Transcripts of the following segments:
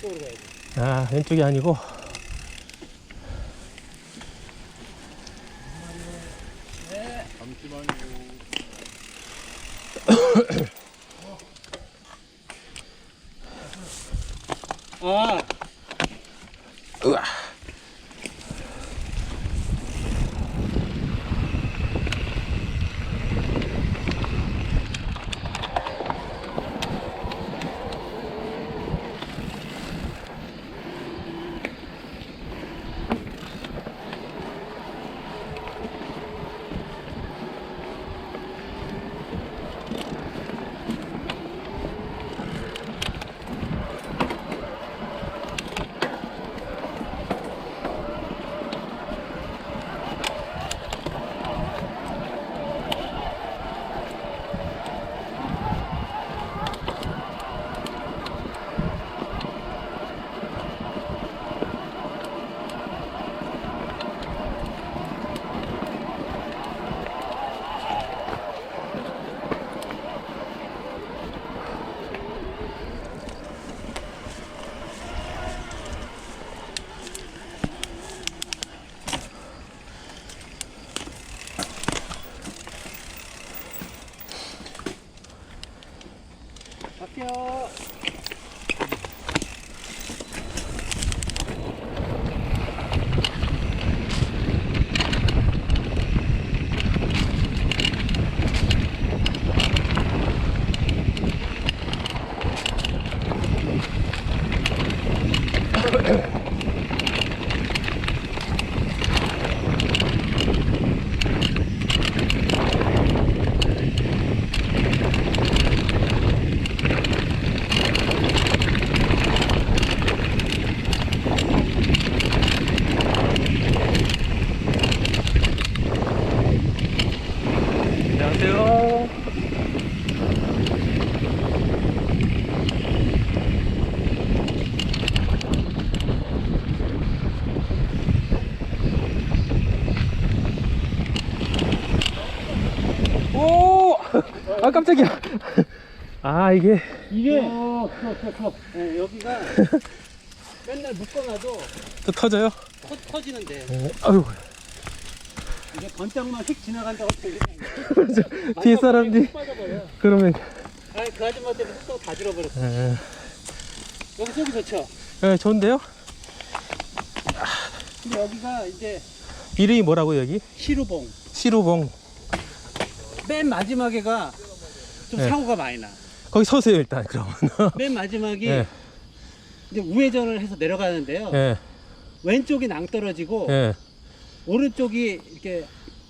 근데 이쪽으로 가야 돼. 아 왼쪽이 아니고 잠시만요. 아, 으아. 九 아 깜짝이야 아 이게 이게 어, 그거, 그거, 그거. 네, 여기가 맨날 묶어놔도 또 터져요? 터, 터지는데 어, 아유 이게 번짝만 휙 지나간다고 되게 뒤에 사람들이 빠져버려. 그러면 아니 그 아줌마 때문에 속다 질어버렸어. 에, 여기 속이 좋죠. 에, 좋은데요? 근데 여기가 이제 이름이 뭐라고 여기? 시루봉. 시루봉 맨 마지막에가 좀 네. 사고가 많이 나. 거기 서세요 일단 그럼 맨 마지막이 예, 이제 우회전을 해서 내려가는데요. 예, 왼쪽이 낭떨어지고 예. 오른쪽이 이렇게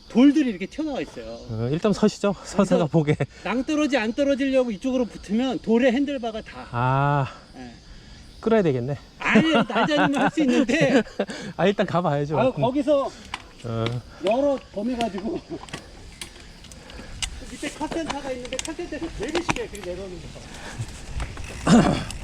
돌들이 이렇게 튀어나와 있어요. 어, 일단 서시죠 서서가 보게 낭떨어지 안 떨어지려고 이쪽으로 붙으면 돌의 핸들바가 다. 아 예. 끌어야 되겠네 아니 낮아지면 할 수 있는데 아 일단 가봐야죠 아, 거기서 어, 여러 범해가지고 밑에 카센터가 있는데 카센터에서 쉽게 그렇게 내려오는 거.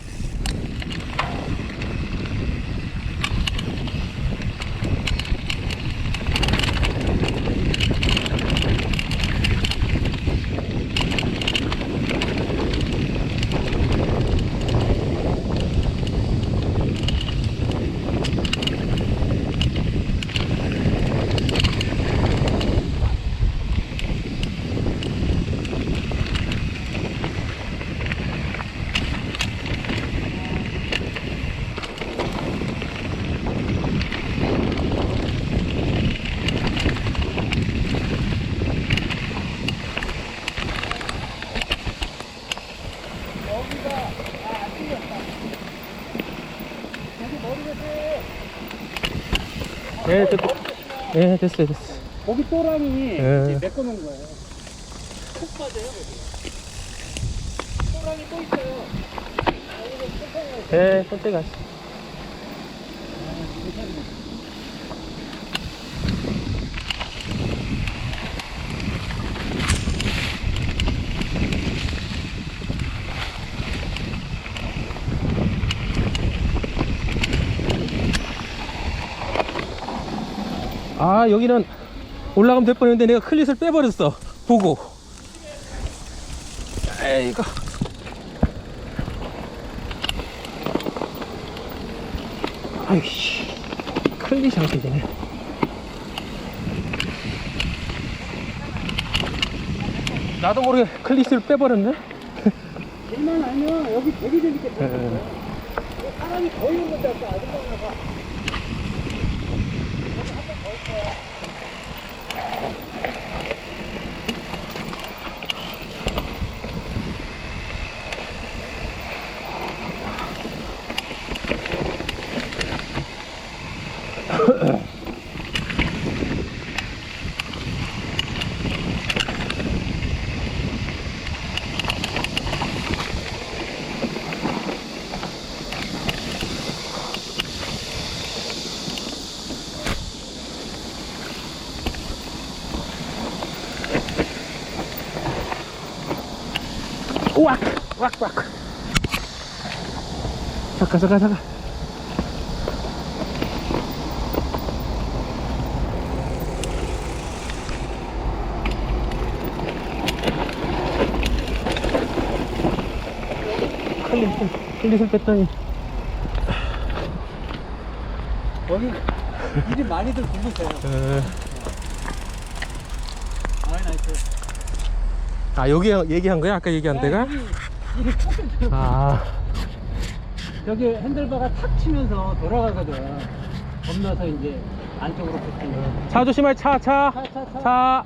예, 됐, 예, 됐어요, 됐어. 거기 또랑이 예. 메꿔놓은 거예요. 푹 빠져요, 거기. 또랑이 또 있어요. 예. 아, 여기는 올라가면 될 뻔했는데 내가 클릿을 빼버렸어. 보고. 에이거. 아이씨 클릿이 안 깨지네 나도 모르게 클릿을 빼버렸네 일만 아니면 여기 되게 재밌겠다. 예. 사람이 거의 없는데 아까 아줌마가 우악! 우악! 우악! 잠깐 잠깐 잠깐 클릿을 클릿을 뺐더니 거기 일이 많이들 부르세요. 에, 아, 나이스. 아 여기 얘기한 거야 아까 얘기한 데가? 좀- 아 저기 핸들바가 탁 치면서 돌아가거든. 겁나서 이제 안쪽으로. 차 조심해 차 차. 차, 차, 차. 차.